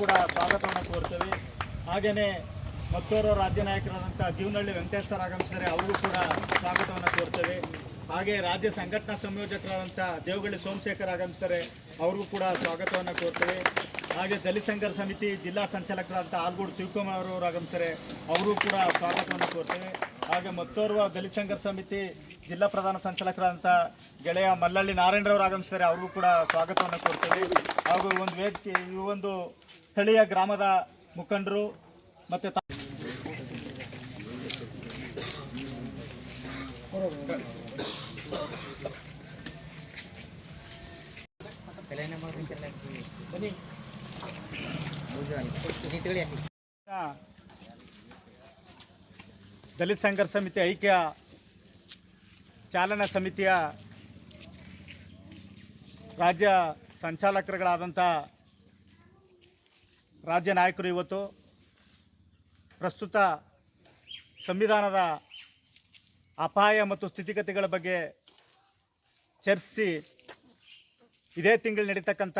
ಕೂಡ ಸ್ವಾಗತವನ್ನು ಕೋರ್ತೇವೆ. ಹಾಗೆಯೇ ಮತ್ತೋರ್ವ ರಾಜ್ಯ ನಾಯಕರಾದಂಥ ಜೀವನಹಳ್ಳಿ ವೆಂಕಟೇಶ್ ಸರ್ ಆಗಮಿಸಿದರೆ ಅವರಿಗೂ ಕೂಡ ಸ್ವಾಗತವನ್ನು ಕೋರ್ತೇವೆ. ಹಾಗೆ ರಾಜ್ಯ ಸಂಘಟನಾ ಸಂಯೋಜಕರಾದಂಥ ದೇವಗಳ್ಳಿ ಸೋಮಶೇಖರ್ ಆಗಮಿಸ್ತಾರೆ ಅವ್ರಿಗೂ ಕೂಡ ಸ್ವಾಗತವನ್ನು ಕೋರ್ತೇವೆ. ಹಾಗೆ ದಲಿತ ಸಂಘರ್ಷ ಸಮಿತಿ ಜಿಲ್ಲಾ ಸಂಚಾಲಕರಾದಂಥ ಆಲ್ಗೂಡು ಶಿವಕುಮಾರ್ ಅವರು ಆಗಮಿಸ್ತಾರೆ ಅವರಿಗೂ ಕೂಡ ಸ್ವಾಗತವನ್ನು ಕೋರ್ತೇವೆ. ಹಾಗೆ ಮತ್ತೋರ್ವ ದಲಿತ ಸಂಘರ್ಷ ಸಮಿತಿ ಜಿಲ್ಲಾ ಪ್ರಧಾನ ಸಂಚಾಲಕರಾದಂಥ ಗೆಳೆಯ ಮಲ್ಲಳ್ಳಿ ನಾರಾಯಣರವರು ಆಗಮಿಸ್ತಾರೆ ಅವ್ರಿಗೂ ಕೂಡ ಸ್ವಾಗತವನ್ನು ಕೋರ್ತೇವೆ. ಹಾಗೂ ಒಂದು ವೇದಿಕೆ, ಈ ಒಂದು ಸ್ಥಳೀಯ ಗ್ರಾಮದ ಮುಖಂಡರು ಮತ್ತೆ ದಲಿತ ಸಂಘರ್ಷ ಸಮಿತಿ ಐಕ್ಯ ಚಾಲನಾ ಸಮಿತಿಯ ರಾಜ್ಯ ಸಂಚಾಲಕರುಗಳಾದಂಥ ರಾಜ್ಯ ನಾಯಕರು ಇವತ್ತು ಪ್ರಸ್ತುತ ಸಂವಿಧಾನದ ಅಪಾಯ ಮತ್ತು ಸ್ಥಿತಿಗತಿಗಳ ಬಗ್ಗೆ ಚರ್ಚಿಸಿ ಇದೇ ತಿಂಗಳು ನಡೀತಕ್ಕಂಥ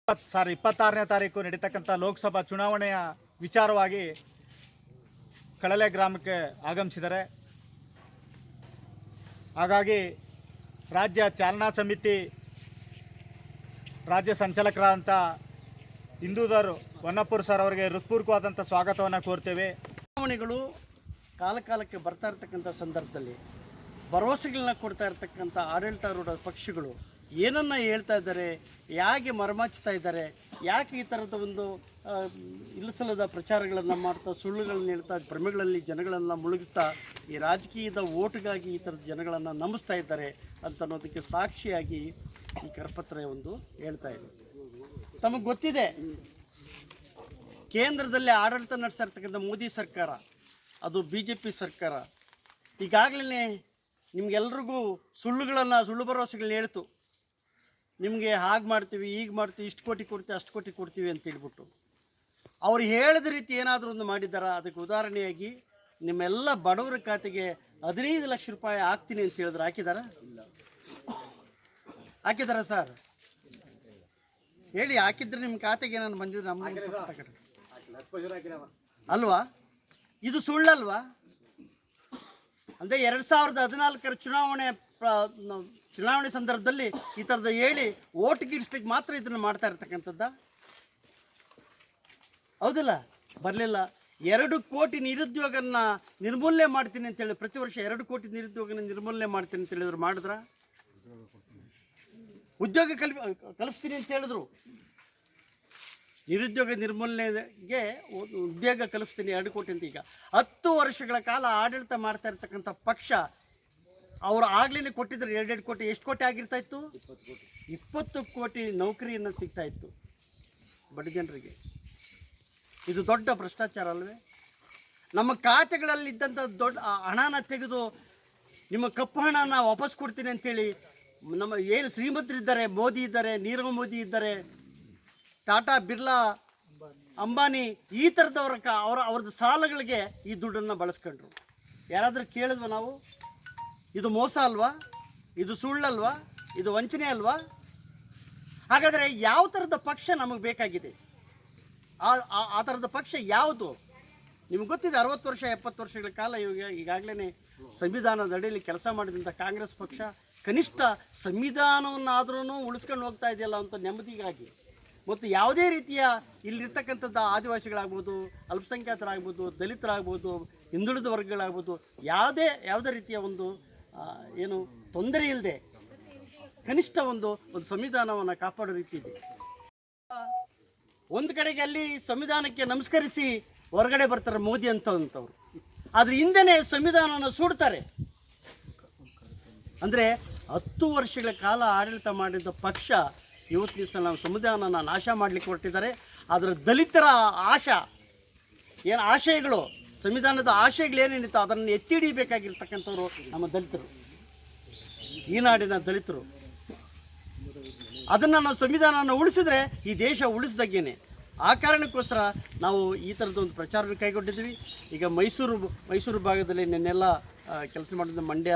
ಇಪ್ಪತ್ತು, ಸಾರಿ, ಇಪ್ಪತ್ತಾರನೇ ತಾರೀಕು ನಡೀತಕ್ಕಂಥ ಲೋಕಸಭಾ ಚುನಾವಣೆಯ ವಿಚಾರವಾಗಿ ಕಳಲೆ ಗ್ರಾಮಕ್ಕೆ ಆಗಮಿಸಿದ್ದಾರೆ. ಹಾಗಾಗಿ ರಾಜ್ಯ ಚಾಲನಾ ಸಮಿತಿ ರಾಜ್ಯ ಸಂಚಾಲಕರಾದಂಥ ಹಿಂದೂದರ್ ಹೊನ್ನಪ್ಪುರ್ ಸರ್ ಅವರಿಗೆ ಹೃತ್ಪೂರ್ವಕವಾದಂಥ ಸ್ವಾಗತವನ್ನು ಕೋರ್ತೇವೆ. ಚುನಾವಣೆಗಳು ಕಾಲಕಾಲಕ್ಕೆ ಬರ್ತಾ ಇರ್ತಕ್ಕಂಥ ಸಂದರ್ಭದಲ್ಲಿ ಭರವಸೆಗಳನ್ನ ಕೊಡ್ತಾ ಇರ್ತಕ್ಕಂಥ ಆಡಳಿತಾರೂಢ ಪಕ್ಷಗಳು ಏನನ್ನ ಹೇಳ್ತಾ ಇದ್ದಾರೆ ಯಾಕೆ ಮರಮಾಚ್ತಾ ಇದ್ದಾರೆ, ಯಾಕೆ ಈ ಥರದ ಒಂದು ಇಲ್ಲಸಲದ ಪ್ರಚಾರಗಳನ್ನು ಮಾಡ್ತಾ, ಸುಳ್ಳುಗಳನ್ನ ಹೇಳ್ತಾ, ಭ್ರಮೆಗಳಲ್ಲಿ ಜನಗಳನ್ನು ಮುಳುಗಿಸ್ತಾ ಈ ರಾಜಕೀಯದ ಓಟ್ಗಾಗಿ ಈ ಥರದ ಜನಗಳನ್ನು ನಂಬಿಸ್ತಾ ಇದ್ದಾರೆ ಅಂತ ಅನ್ನೋದಕ್ಕೆ ಸಾಕ್ಷಿಯಾಗಿ ಈ ಕರಪತ್ರ ಒಂದು ಹೇಳ್ತಾ ಇದೆ. ತಮಗೆ ಗೊತ್ತಿದೆ. ಕೇಂದ್ರದಲ್ಲಿ ಆಡಳಿತ ನಡೆಸಿರ್ತಕ್ಕಂಥ ಮೋದಿ ಸರ್ಕಾರ, ಅದು ಬಿ ಜೆ ಪಿ ಸರ್ಕಾರ. ಈಗಾಗಲೇ ನಿಮಗೆಲ್ರಿಗೂ ಸುಳ್ಳುಗಳನ್ನು, ಸುಳ್ಳು ಭರವಸೆಗಳನ್ನ ಹೇಳ್ತು. ನಿಮಗೆ ಹಾಗೆ ಮಾಡ್ತೀವಿ ಈಗ ಮಾಡ್ತೀವಿ, ಇಷ್ಟು ಕೋಟಿ ಕೊಡ್ತೀವಿ, ಅಷ್ಟು ಕೋಟಿ ಕೊಡ್ತೀವಿ ಅಂತ ಹೇಳ್ಬಿಟ್ಟು. ಅವ್ರು ಹೇಳಿದ ರೀತಿ ಏನಾದರೂ ಒಂದು ಮಾಡಿದ್ದಾರಾ? ಅದಕ್ಕೆ ಉದಾಹರಣೆಯಾಗಿ ನಿಮ್ಮೆಲ್ಲ ಬಡವರ ಖಾತೆಗೆ ಹದಿನೈದು ಲಕ್ಷ ರೂಪಾಯಿ ಹಾಕ್ತೀನಿ ಅಂತ ಹೇಳಿದ್ರೆ ಹಾಕಿದಾರ? ಹಾಕಿದಾರ ಸರ್? ಹೇಳಿ ಹಾಕಿದ್ರೆ ನಿಮ್ಮ ಖಾತೆಗೆ ನಾನು ಬಂದಿದ್ರೆ ನಮ್ಮ ಅಲ್ವಾ? ಇದು ಸುಳ್ಳಲ್ವಾ? ಅಂದರೆ ಎರಡು ಸಾವಿರದ ಹದಿನಾಲ್ಕರ ಚುನಾವಣೆ ಚುನಾವಣೆ ಸಂದರ್ಭದಲ್ಲಿ ಈ ಥರದ ಹೇಳಿ ಓಟ್ ಗಿಡಿಸ್ಲಿಕ್ಕೆ ಮಾತ್ರ ಇದನ್ನು ಮಾಡ್ತಾ ಇರ್ತಕ್ಕಂಥದ್ದ? ಹೌದಿಲ್ಲ? ಬರಲಿಲ್ಲ. ಎರಡು ಕೋಟಿ ನಿರುದ್ಯೋಗನ ನಿರ್ಮೂಲನೆ ಮಾಡ್ತೀನಿ ಅಂತೇಳಿ ಪ್ರತಿ ವರ್ಷ ಎರಡು ಕೋಟಿ ನಿರುದ್ಯೋಗನ ನಿರ್ಮೂಲನೆ ಮಾಡ್ತೀನಿ ಅಂತ ಹೇಳಿದ್ರು ಮಾಡಿದ್ರ? ಉದ್ಯೋಗ ಕಲ್ಪಿ ಕಲ್ಪಿಸ್ತೀನಿ ಅಂತ ಹೇಳಿದ್ರು. ನಿರುದ್ಯೋಗ ನಿರ್ಮೂಲನೆಗೆ ಉದ್ಯೋಗ ಕಲಿಸ್ತೀನಿ ಎರಡು ಕೋಟಿ ಅಂತ ಈಗ. ಹತ್ತು ವರ್ಷಗಳ ಕಾಲ ಆಡಳಿತ ಮಾಡ್ತಾ ಇರ್ತಕ್ಕಂಥ ಪಕ್ಷ ಅವರು ಆಗ್ಲೇ ಕೊಟ್ಟಿದ್ರು ಎರಡೆರಡು ಕೋಟಿ, ಎಷ್ಟು ಕೋಟಿ ಆಗಿರ್ತಾ ಇತ್ತು? ಇಪ್ಪತ್ತು ಕೋಟಿ ನೌಕರಿಯನ್ನು ಸಿಗ್ತಾ ಇತ್ತು ಬಡ ಜನರಿಗೆ. ಇದು ದೊಡ್ಡ ಭ್ರಷ್ಟಾಚಾರ ಅಲ್ವೇ? ನಮ್ಮ ಖಾತೆಗಳಲ್ಲಿದ್ದಂಥ ದೊಡ್ಡ ಹಣನ ತೆಗೆದು ನಿಮ್ಮ ಕಪ್ಪು ಹಣನ ವಾಪಸ್ ಕೊಡ್ತೀನಿ ಅಂತೇಳಿ ನಮ್ಮ ಏನು ಶ್ರೀಮಂತರಿದ್ದಾರೆ, ಮೋದಿ ಇದ್ದಾರೆ, ನೀರವ್ ಮೋದಿ ಇದ್ದಾರೆ ಟಾಟಾ ಬಿರ್ಲಾ, ಅಂಬಾನಿ ಈ ಥರದವ್ರ ಅವರ ಅವ್ರದ್ದು ಸಾಲಗಳಿಗೆ ಈ ದುಡ್ಡನ್ನು ಬಳಸ್ಕೊಂಡ್ರು. ಯಾರಾದರೂ ಕೇಳಿದ್ವ ನಾವು? ಇದು ಮೋಸ ಅಲ್ವಾ? ಇದು ಸುಳ್ಳಲ್ವಾ? ಇದು ವಂಚನೆ ಅಲ್ವಾ? ಹಾಗಾದರೆ ಯಾವ ಥರದ ಪಕ್ಷ ನಮಗೆ ಬೇಕಾಗಿದೆ? ಆ ಆ- ಥರದ ಪಕ್ಷ ಯಾವುದು? ನಿಮ್ಗೆ ಗೊತ್ತಿದೆ, ಅರವತ್ತು ವರ್ಷ, ಎಪ್ಪತ್ತು ವರ್ಷಗಳ ಕಾಲ ಇವಾಗ ಈಗಾಗಲೇ ಸಂವಿಧಾನದ ಅಡಿಯಲ್ಲಿ ಕೆಲಸ ಮಾಡಿದಂಥ ಕಾಂಗ್ರೆಸ್ ಪಕ್ಷ ಕನಿಷ್ಠ ಸಂವಿಧಾನವನ್ನಾದ್ರೂ ಉಳಿಸ್ಕೊಂಡು ಹೋಗ್ತಾ ಇದೆಯಲ್ಲ ಅಂತ ನೆಮ್ಮದಿಗಾಗಿ. ಮತ್ತು ಯಾವುದೇ ರೀತಿಯ ಇಲ್ಲಿರ್ತಕ್ಕಂಥದ್ದು ಆದಿವಾಸಿಗಳಾಗ್ಬೋದು, ಅಲ್ಪಸಂಖ್ಯಾತರಾಗ್ಬೋದು, ದಲಿತರಾಗ್ಬೋದು, ಹಿಂದುಳಿದ ವರ್ಗಗಳಾಗ್ಬೋದು, ಯಾವುದೇ ಯಾವುದೇ ರೀತಿಯ ಒಂದು ಏನು ತೊಂದರೆ ಇಲ್ಲದೆ ಕನಿಷ್ಠ ಒಂದು ಒಂದು ಸಂವಿಧಾನವನ್ನು ಕಾಪಾಡೋ ರೀತಿ ಇದೆ. ಒಂದು ಕಡೆಗೆ ಅಲ್ಲಿ ಸಂವಿಧಾನಕ್ಕೆ ನಮಸ್ಕರಿಸಿ ಹೊರಗಡೆ ಬರ್ತಾರೆ ಮೋದಿ ಅಂತವಂಥವ್ರು ಅದ್ರ ಹಿಂದೆನೇ ಸಂವಿಧಾನವನ್ನು ಸುಡ್ತಾರೆ. ಅಂದರೆ ಹತ್ತು ವರ್ಷಗಳ ಕಾಲ ಆಡಳಿತ ಮಾಡಿದ ಪಕ್ಷ ಇವತ್ತು ದಿವಸ ನಾವು ಸಮುದಾಯವನ್ನು ನಾಶ ಮಾಡಲಿಕ್ಕೆ ಹೊರಟಿದ್ದಾರೆ. ಆದರೆ ದಲಿತರ ಆಶ, ಏನು ಆಶಯಗಳು, ಸಂವಿಧಾನದ ಆಶಯಗಳೇನೇನಿತ್ತು ಅದನ್ನು ಎತ್ತಿ ಹಿಡಿಬೇಕಾಗಿರ್ತಕ್ಕಂಥವ್ರು ನಮ್ಮ ದಲಿತರು. ಈ ನಾಡಿನ ದಲಿತರು. ಅದನ್ನು ನಾವು ಸಂವಿಧಾನವನ್ನು ಉಳಿಸಿದ್ರೆ ಈ ದೇಶ ಉಳಿಸ್ದಾಗೇನೆ. ಆ ಕಾರಣಕ್ಕೋಸ್ಕರ ನಾವು ಈ ಥರದ ಒಂದು ಪ್ರಚಾರವನ್ನು ಕೈಗೊಂಡಿದ್ವಿ ಈಗ ಮೈಸೂರು ಮೈಸೂರು ಭಾಗದಲ್ಲಿ ನಿನ್ನೆಲ್ಲ ಕೆಲಸ ಮಾಡಿದ ಮಂಡ್ಯ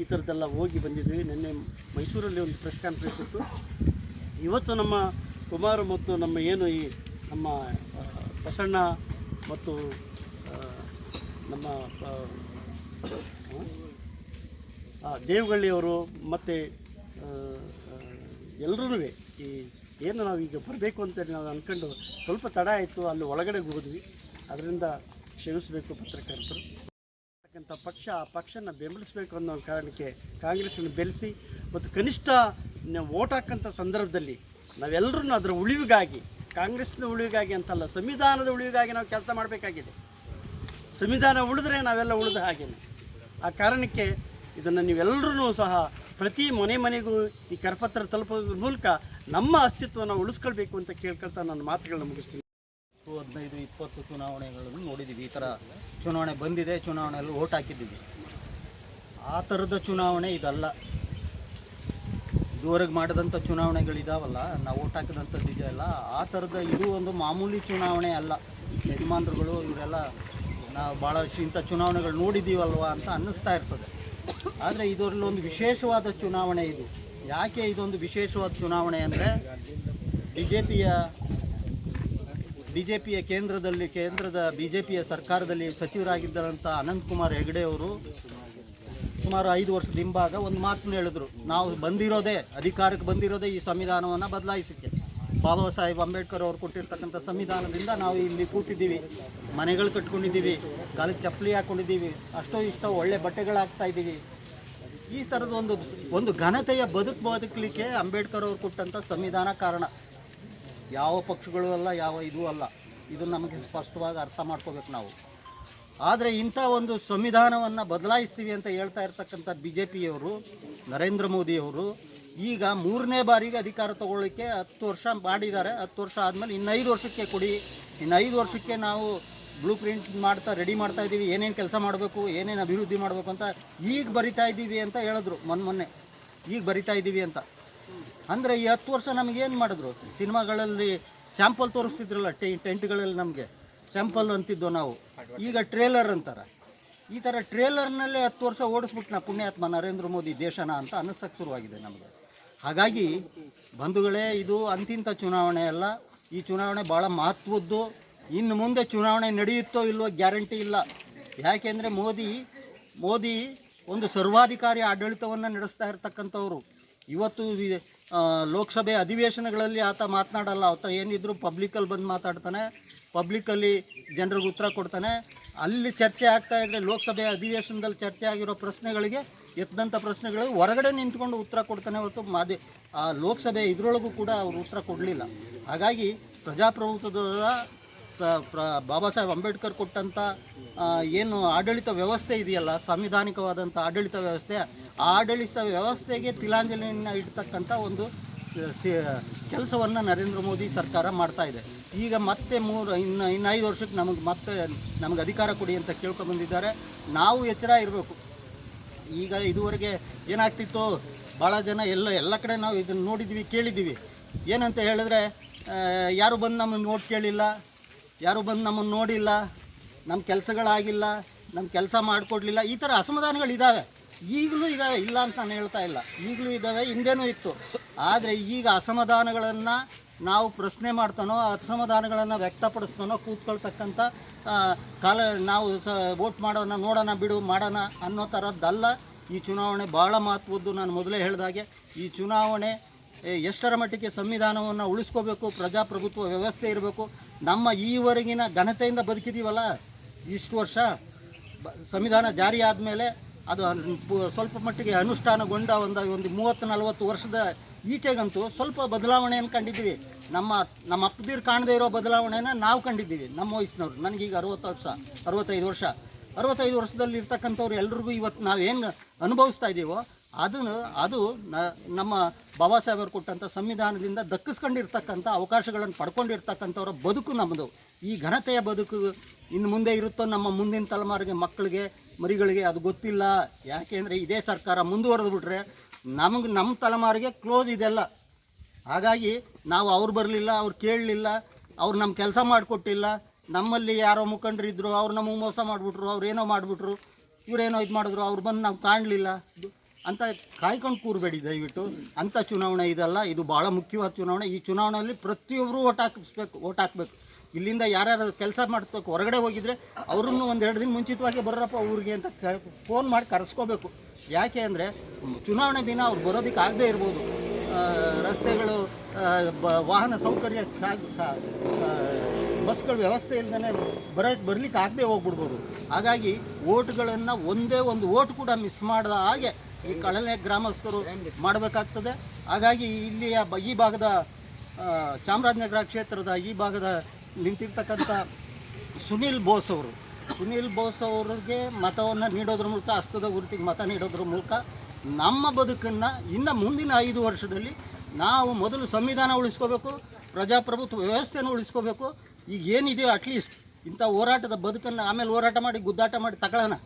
ಈ ಥರದ್ದೆಲ್ಲ ಹೋಗಿ ಬಂದಿದ್ವಿ. ನಿನ್ನೆ ಮೈಸೂರಲ್ಲಿ ಒಂದು ಪ್ರೆಸ್ ಕಾನ್ಫರೆನ್ಸ್ ಇತ್ತು. ಇವತ್ತು ನಮ್ಮ ಕುಮಾರ್ ಮತ್ತು ನಮ್ಮ ಏನು ಈ ನಮ್ಮ ಬಸಣ್ಣ ಮತ್ತು ನಮ್ಮ ದೇವಗಳ್ಳಿಯವರು ಮತ್ತು ಎಲ್ಲರೂ ಈ ಏನು ನಾವು ಈಗ ಬರಬೇಕು ಅಂತೇಳಿ ನಾವು ಅಂದ್ಕೊಂಡು ಸ್ವಲ್ಪ ತಡ ಆಯಿತು. ಅಲ್ಲಿ ಒಳಗಡೆ ಹೋದ್ವಿ. ಅದರಿಂದ ಕ್ಷಮಿಸಬೇಕು ಪತ್ರಕರ್ತರು. ಅಂತಕ್ಕಂಥ ಪಕ್ಷ, ಆ ಪಕ್ಷನ ಬೆಂಬಲಿಸಬೇಕು ಅನ್ನೋ ಕಾರಣಕ್ಕೆ ಕಾಂಗ್ರೆಸ್ಸನ್ನು ಬೆಳೆಸಿ ಮತ್ತು ಕನಿಷ್ಠ ಓಟ್ ಹಾಕಂಥ ಸಂದರ್ಭದಲ್ಲಿ ನಾವೆಲ್ಲರೂ ಅದರ ಉಳಿವಿಗಾಗಿ, ಕಾಂಗ್ರೆಸ್ನ ಉಳಿವಿಗಾಗಿ ಅಂತಲ್ಲ, ಸಂವಿಧಾನದ ಉಳಿವಿಗಾಗಿ ನಾವು ಕೆಲಸ ಮಾಡಬೇಕಾಗಿದೆ. ಸಂವಿಧಾನ ಉಳಿದ್ರೆ ನಾವೆಲ್ಲ ಉಳಿದ ಹಾಗೇನೆ. ಆ ಕಾರಣಕ್ಕೆ ಇದನ್ನು ನೀವೆಲ್ಲರೂ ಸಹ ಪ್ರತಿ ಮನೆ ಮನೆಗೂ ಈ ಕರಪತ್ರ ತಲುಪೋದ್ರ ಮೂಲಕ ನಮ್ಮ ಅಸ್ತಿತ್ವನ ಉಳಿಸ್ಕೊಳ್ಬೇಕು ಅಂತ ಕೇಳ್ಕೊಳ್ತಾ ನನ್ನ ಮಾತುಗಳನ್ನ ಮುಗಿಸ್ತೀನಿ. ಹತ್ತು ಹದಿನೈದು, ಇಪ್ಪತ್ತು ಚುನಾವಣೆಗಳನ್ನು ನೋಡಿದ್ದೀವಿ. ಈ ಥರ ಚುನಾವಣೆ ಬಂದಿದೆ, ಚುನಾವಣೆಯಲ್ಲಿ ಓಟ್ ಹಾಕಿದ್ದೀವಿ. ಆ ಥರದ ಚುನಾವಣೆ ಇದಲ್ಲ. ಇದುವರೆಗೆ ಮಾಡಿದಂಥ ಚುನಾವಣೆಗಳಿದಾವಲ್ಲ ನಾವು ಓಟ್ ಹಾಕಿದಂಥದ್ದು ಇದೆಯಲ್ಲ ಆ ಥರದ ಇದು ಒಂದು ಮಾಮೂಲಿ ಚುನಾವಣೆ ಅಲ್ಲ. ಯಜಮಾನ್ರುಗಳು ಇವರೆಲ್ಲ ನಾವು ಭಾಳ ಇಂಥ ಚುನಾವಣೆಗಳು ನೋಡಿದ್ದೀವಲ್ವಾ ಅಂತ ಅನ್ನಿಸ್ತಾ ಇರ್ತದೆ. ಆದರೆ ಇದರಲ್ಲಿ ಒಂದು ವಿಶೇಷವಾದ ಚುನಾವಣೆ ಇದು. ಯಾಕೆ ಇದೊಂದು ವಿಶೇಷವಾದ ಚುನಾವಣೆ ಅಂದರೆ ಬಿ ಜೆ ಪಿಯ ಬಿ ಜೆ ಪಿಯ ಕೇಂದ್ರದಲ್ಲಿ, ಕೇಂದ್ರದ ಬಿ ಜೆ ಪಿಯ ಸರ್ಕಾರದಲ್ಲಿ ಸಚಿವರಾಗಿದ್ದರಂಥ ಅನಂತಕುಮಾರ್ ಹೆಗಡೆ ಅವರು ಸುಮಾರು ಐದು ವರ್ಷದ ಹಿಂಭಾಗ ಒಂದು ಮಾತನ್ನು ಹೇಳಿದ್ರು. ನಾವು ಬಂದಿರೋದೇ, ಅಧಿಕಾರಕ್ಕೆ ಬಂದಿರೋದೇ ಈ ಸಂವಿಧಾನವನ್ನು ಬದಲಾಯಿಸಕ್ಕೆ. ಬಾಬಾ ಸಾಹೇಬ್ ಅಂಬೇಡ್ಕರ್ ಅವರು ಕೊಟ್ಟಿರ್ತಕ್ಕಂಥ ಸಂವಿಧಾನದಿಂದ ನಾವು ಇಲ್ಲಿ ಕೂತಿದ್ದೀವಿ. ಮನೆಗಳು ಕಟ್ಕೊಂಡಿದ್ದೀವಿ ಕಾಲಿಗೆ ಚಪ್ಪಲಿ ಹಾಕ್ಕೊಂಡಿದ್ದೀವಿ ಅಷ್ಟೋ ಇಷ್ಟೋ ಒಳ್ಳೆ ಬಟ್ಟೆಗಳು ಹಾಕ್ತಾ ಇದ್ದೀವಿ. ಈ ಥರದ ಒಂದು ಒಂದು ಘನತೆಯ ಬದುಕು ಬದುಕಲಿಕ್ಕೆ ಅಂಬೇಡ್ಕರ್ ಅವರು ಕೊಟ್ಟಂಥ ಸಂವಿಧಾನ ಕಾರಣ. ಯಾವ ಪಕ್ಷಗಳು ಅಲ್ಲ, ಯಾವ ಇದು ಅಲ್ಲ. ಇದು ನಮಗೆ ಸ್ಪಷ್ಟವಾಗಿ ಅರ್ಥ ಮಾಡ್ಕೋಬೇಕು ನಾವು. ಆದರೆ ಇಂಥ ಒಂದು ಸಂವಿಧಾನವನ್ನು ಬದಲಾಯಿಸ್ತೀವಿ ಅಂತ ಹೇಳ್ತಾ ಇರ್ತಕ್ಕಂಥ ಬಿ ಜೆ ಪಿಯವರು ನರೇಂದ್ರ ಮೋದಿಯವರು ಈಗ ಮೂರನೇ ಬಾರಿಗೆ ಅಧಿಕಾರ ತಗೊಳ್ಳಿಕ್ಕೆ ಹತ್ತು ವರ್ಷ ಮಾಡಿದ್ದಾರೆ. ಹತ್ತು ವರ್ಷ ಆದಮೇಲೆ ಇನ್ನೈದು ವರ್ಷಕ್ಕೆ ಕೊಡಿ. ಇನ್ನೈದು ವರ್ಷಕ್ಕೆ ನಾವು ಬ್ಲೂ ಪ್ರಿಂಟ್ ಮಾಡ್ತಾ ರೆಡಿ ಮಾಡ್ತಾ ಇದ್ದೀವಿ. ಏನೇನು ಕೆಲಸ ಮಾಡಬೇಕು, ಏನೇನು ಅಭಿವೃದ್ಧಿ ಮಾಡಬೇಕು ಅಂತ ಈಗ ಬರಿತಾ ಇದ್ದೀವಿ ಅಂತ ಹೇಳಿದ್ರು ಮೊನ್ನೆ ಮೊನ್ನೆ. ಈಗ ಬರಿತಾ ಇದ್ದೀವಿ ಅಂತ. ಅಂದರೆ ಈ ಹತ್ತು ವರ್ಷ ನಮಗೇನು ಮಾಡಿದ್ರು? ಸಿನಿಮಾಗಳಲ್ಲಿ ಸ್ಯಾಂಪಲ್ ತೋರಿಸ್ತಿದ್ರಲ್ಲ, ಟೆ ಟೆಂಟ್ಗಳಲ್ಲಿ ನಮಗೆ. ಸ್ಯಾಂಪಲ್ ಅಂತಿದ್ದೋ ನಾವು. ಈಗ ಟ್ರೇಲರ್ ಅಂತಾರೆ. ಈ ಥರ ಟ್ರೇಲರ್ನಲ್ಲೇ ಹತ್ತು ವರ್ಷ ಓಡಿಸ್ಬಿಟ್ಟು ನಾ ಪುಣ್ಯಾತ್ಮ ನರೇಂದ್ರ ಮೋದಿ ದೇಶನ ಅಂತ ಅನ್ನಿಸಕ್ಕೆ ಶುರುವಾಗಿದೆ ನಮಗೆ. ಹಾಗಾಗಿ ಬಂಧುಗಳೇ, ಇದು ಅಂತಿಂಥ ಚುನಾವಣೆ ಅಲ್ಲ. ಈ ಚುನಾವಣೆ ಭಾಳ ಮಹತ್ವದ್ದು. ಇನ್ನು ಮುಂದೆ ಚುನಾವಣೆ ನಡೆಯುತ್ತೋ ಇಲ್ವೋ ಗ್ಯಾರಂಟಿ ಇಲ್ಲ. ಯಾಕೆಂದರೆ ಮೋದಿ ಮೋದಿ ಒಂದು ಸರ್ವಾಧಿಕಾರಿ ಆಡಳಿತವನ್ನು ನಡೆಸ್ತಾ ಇರ್ತಕ್ಕಂಥವ್ರು. ಇವತ್ತು ಲೋಕಸಭೆ ಅಧಿವೇಶನಗಳಲ್ಲಿ ಆತ ಮಾತನಾಡಲ್ಲ, ಆತ ಏನಿದ್ರು ಪಬ್ಲಿಕಲ್ಲಿ ಬಂದು ಮಾತಾಡ್ತಾನೆ ಪಬ್ಲಿಕಲ್ಲಿ ಜನರಿಗೆ ಉತ್ತರ ಕೊಡ್ತಾನೆ. ಅಲ್ಲಿ ಚರ್ಚೆ ಆಗ್ತಾ ಇದ್ರೆ, ಲೋಕಸಭೆ ಅಧಿವೇಶನದಲ್ಲಿ ಚರ್ಚೆ ಆಗಿರೋ ಪ್ರಶ್ನೆಗಳಿಗೆ ಎತ್ತದಂಥ ಪ್ರಶ್ನೆಗಳಿಗೆ ಹೊರಗಡೆ ನಿಂತ್ಕೊಂಡು ಉತ್ತರ ಕೊಡ್ತಾನೆ ಹೊರತು ಮಾದಿ, ಆ, ಲೋಕಸಭೆ ಇದರೊಳಗೂ ಕೂಡ ಅವರು ಉತ್ತರ ಕೊಡಲಿಲ್ಲ. ಹಾಗಾಗಿ ಪ್ರಜಾಪ್ರಭುತ್ವದ ಸ, ಪ್ರ ಬಾಬಾ ಸಾಹೇಬ್ ಅಂಬೇಡ್ಕರ್ ಕೊಟ್ಟಂಥ ಏನು ಆಡಳಿತ ವ್ಯವಸ್ಥೆ ಇದೆಯಲ್ಲ ಸಾಂವಿಧಾನಿಕವಾದಂಥ ಆಡಳಿತ ವ್ಯವಸ್ಥೆ ಆಡಳಿತ ವ್ಯವಸ್ಥೆಗೆ ತಿಲಾಂಜಲಿಯನ್ನು ಇಡ್ತಕ್ಕಂಥ ಒಂದು ಕೆಲಸವನ್ನು ನರೇಂದ್ರ ಮೋದಿ ಸರ್ಕಾರ ಮಾಡ್ತಾ ಇದೆ. ಈಗ ಮತ್ತೆ ಮೂರು, ಇನ್ನು ಇನ್ನು ಐದು ವರ್ಷಕ್ಕೆ ನಮಗೆ ಮತ್ತೆ ನಮಗೆ ಅಧಿಕಾರ ಕೊಡಿ ಅಂತ ಕೇಳ್ಕೊಂಡು ಬಂದಿದ್ದಾರೆ. ನಾವು ಎಚ್ಚರ ಇರಬೇಕು. ಈಗ ಇದುವರೆಗೆ ಏನಾಗ್ತಿತ್ತು ಭಾಳ ಜನ ಎಲ್ಲ ಎಲ್ಲ ಕಡೆ ನಾವು ಇದನ್ನು ನೋಡಿದ್ವಿ ಕೇಳಿದ್ದೀವಿ ಏನಂತ ಹೇಳಿದ್ರೆ ಯಾರು ಬಂದು ನಮ್ಮನ್ನು ನೋಟ್ ಕೇಳಿಲ್ಲ, ಯಾರು ಬಂದು ನಮ್ಮನ್ನು ನೋಡಿಲ್ಲ ನಮ್ಮ ಕೆಲಸಗಳಾಗಿಲ್ಲ ನಮ್ಮ ಕೆಲಸ ಮಾಡಿಕೊಡ್ಲಿಲ್ಲ, ಈ ಥರ ಅಸಮಾಧಾನಗಳಿದ್ದಾವೆ ಈಗಲೂ ಇದಾವೆ, ಇಲ್ಲ ಅಂತ ನಾನು ಹೇಳ್ತಾ ಇಲ್ಲ. ಈಗಲೂ ಇದ್ದಾವೆ ಹಿಂದೆನೂ ಇತ್ತು. ಆದರೆ ಈಗ ಅಸಮಾಧಾನಗಳನ್ನು ನಾವು ಪ್ರಶ್ನೆ ಮಾಡ್ತಾನೋ, ಅಸಮಾಧಾನಗಳನ್ನು ವ್ಯಕ್ತಪಡಿಸ್ತಾನೋ, ಕೂತ್ಕೊಳ್ತಕ್ಕಂಥ ಕಾಲ, ನಾವು ಸ ವೋಟ್ ಮಾಡೋಣ, ನೋಡೋಣ, ಬಿಡು, ಮಾಡೋಣ ಅನ್ನೋ ಥರದ್ದಲ್ಲ ಈ ಚುನಾವಣೆ. ಭಾಳ ಮಹತ್ವದ್ದು ನಾನು ಮೊದಲೇ ಹೇಳಿದಾಗೆ ಈ ಚುನಾವಣೆ ಎಷ್ಟರ ಮಟ್ಟಿಗೆ ಸಂವಿಧಾನವನ್ನು ಉಳಿಸ್ಕೋಬೇಕು, ಪ್ರಜಾಪ್ರಭುತ್ವ ವ್ಯವಸ್ಥೆ ಇರಬೇಕು. ನಮ್ಮ ಈವರೆಗಿನ ಘನತೆಯಿಂದ ಬದುಕಿದ್ದೀವಲ್ಲ ಇಷ್ಟು ವರ್ಷ. ಸಂವಿಧಾನ ಜಾರಿ ಆದಮೇಲೆ ಅದು ಸ್ವಲ್ಪ ಮಟ್ಟಿಗೆ ಅನುಷ್ಠಾನಗೊಂಡ ಒಂದು ಒಂದು ಮೂವತ್ತು, ನಲವತ್ತು ವರ್ಷದ ಈಚೆಗಂತೂ ಸ್ವಲ್ಪ ಬದಲಾವಣೆಯನ್ನು ಕಂಡಿದ್ದೀವಿ. ನಮ್ಮ ನಮ್ಮ ಅಪ್ಪದಿರು ಕಾಣದೇ ಇರೋ ಬದಲಾವಣೆಯನ್ನು ನಾವು ಕಂಡಿದ್ದೀವಿ, ನಮ್ಮ ವಯಸ್ಸಿನವ್ರು. ನನಗೀಗ ಅರವತ್ತು ವರ್ಷ, ಅರವತ್ತೈದು ವರ್ಷ. ಅರವತ್ತೈದು ವರ್ಷದಲ್ಲಿ ಇರ್ತಕ್ಕಂಥವ್ರು ಎಲ್ರಿಗೂ ಇವತ್ತು ನಾವೇನು ಅನುಭವಿಸ್ತಾ ಇದ್ದೀವೋ, ಅದನ್ನು, ಅದು ನಮ್ಮ ಬಾಬಾ ಸಾಹೇಬರು ಕೊಟ್ಟಂಥ ಸಂವಿಧಾನದಿಂದ ದಕ್ಕಿಸ್ಕೊಂಡಿರ್ತಕ್ಕಂಥ ಅವಕಾಶಗಳನ್ನು ಪಡ್ಕೊಂಡಿರ್ತಕ್ಕಂಥವ್ರ ಬದುಕು ನಮ್ಮದು. ಈ ಘನತೆಯ ಬದುಕು ಇನ್ನು ಮುಂದೆ ಇರುತ್ತೋ, ನಮ್ಮ ಮುಂದಿನ ತಲೆಮಾರಿಗೆ ಮಕ್ಕಳಿಗೆ ಮರಿಗಳಿಗೆ ಅದು ಗೊತ್ತಿಲ್ಲ. ಯಾಕೆಂದರೆ ಇದೇ ಸರ್ಕಾರ ಮುಂದುವರೆದು ಬಿಟ್ರೆ ನಮಗೆ ನಮ್ಮ ತಲೆಮಾರಿಗೆ ಕ್ಲೋಸ್ ಇದೆಲ್ಲ ಹಾಗಾಗಿ ನಾವು ಅವ್ರು ಬರಲಿಲ್ಲ, ಅವ್ರು ಕೇಳಲಿಲ್ಲ, ಅವ್ರು ನಮ್ಮ ಕೆಲಸ ಮಾಡಿಕೊಟ್ಟಿಲ್ಲ. ನಮ್ಮಲ್ಲಿ ಯಾರೋ ಮುಖಂಡರಿದ್ದರು ಅವ್ರು ನಮಗೆ ಮೋಸ ಮಾಡಿಬಿಟ್ರು ಅವ್ರೇನೋ ಮಾಡಿಬಿಟ್ರು, ಇವರೇನೋ ಇದು ಮಾಡಿದ್ರು, ಅವ್ರು ಬಂದು ನಾವು ಕಾಣಲಿಲ್ಲ. ಅಂತ ಕಾಯ್ಕೊಂಡು ಕೂರಬೇಡಿ ದಯವಿಟ್ಟು. ಅಂಥ ಚುನಾವಣೆ ಇದಲ್ಲ, ಇದು ಭಾಳ ಮುಖ್ಯವಾದ ಚುನಾವಣೆ. ಈ ಚುನಾವಣೆಯಲ್ಲಿ ಪ್ರತಿಯೊಬ್ಬರು ಓಟ್ ಹಾಕಿಸ್ಬೇಕು ಓಟ್ ಹಾಕಬೇಕು. ಇಲ್ಲಿಂದ ಯಾರ್ಯಾರು ಕೆಲಸ ಮಾಡ್ಬೇಕು, ಹೊರಗಡೆ ಹೋಗಿದ್ರೆ ಅವ್ರನ್ನು ಒಂದು ಎರಡು ದಿನ ಮುಂಚಿತವಾಗಿ ಬರೋರಪ್ಪ ಊರಿಗೆ ಅಂತ ಫೋನ್ ಮಾಡಿ ಕರೆಸ್ಕೋಬೇಕು. ಯಾಕೆ ಅಂದರೆ, ಚುನಾವಣೆ ದಿನ ಅವ್ರು ಬರೋದಕ್ಕೆ ಆಗದೇ ಇರ್ಬೋದು. ರಸ್ತೆಗಳು ವಾಹನ ಸೌಕರ್ಯ ಸಾಗ್ ಬಸ್ಗಳ ವ್ಯವಸ್ಥೆ ಇಲ್ಲದೇ ಬರೋಕ್ಕೆ ಬರಲಿಕ್ಕೆ ಆಗದೆ ಹೋಗ್ಬಿಡ್ಬೋದು. ಹಾಗಾಗಿ ಓಟ್ಗಳನ್ನು ಒಂದೇ ಒಂದು ಓಟ್ ಕೂಡ ಮಿಸ್ ಮಾಡದ ಹಾಗೆ ಈ ಕಳಲೆ ಗ್ರಾಮಸ್ಥರು ಮಾಡಬೇಕಾಗ್ತದೆ. ಹಾಗಾಗಿ ಇಲ್ಲಿಯ ಈ ಭಾಗದ ಚಾಮರಾಜನಗರ ಕ್ಷೇತ್ರದ ಈ ಭಾಗದ ನಿಂತಿರ್ತಕ್ಕಂಥ ಸುನಿಲ್ ಬೋಸ್ ಅವರು. ಸುನಿಲ್ ಬೋಸ್ ಅವರಿಗೆ ಮತವನ್ನು ನೀಡೋದ್ರ ಮೂಲಕ, ಹಸ್ತದ ಗುರುತಿಗೆ ಮತ ನೀಡೋದ್ರ ಮೂಲಕ ನಮ್ಮ ಬದುಕನ್ನು ಇನ್ನು ಮುಂದಿನ ಐದು ವರ್ಷದಲ್ಲಿ ನಾವು ಮೊದಲು ಸಂವಿಧಾನ ಉಳಿಸ್ಕೋಬೇಕು, ಪ್ರಜಾಪ್ರಭುತ್ವ ವ್ಯವಸ್ಥೆಯನ್ನು ಉಳಿಸ್ಕೋಬೇಕು. ಈಗ ಏನಿದೆಯೋ ಅಟ್ಲೀಸ್ಟ್ ಇಂಥ ಹೋರಾಟದ ಬದುಕನ್ನು ಆಮೇಲೆ ಹೋರಾಟ ಮಾಡಿ, ಗುದ್ದಾಟ ಮಾಡಿ ತಗೊಳ್ಳೋಣ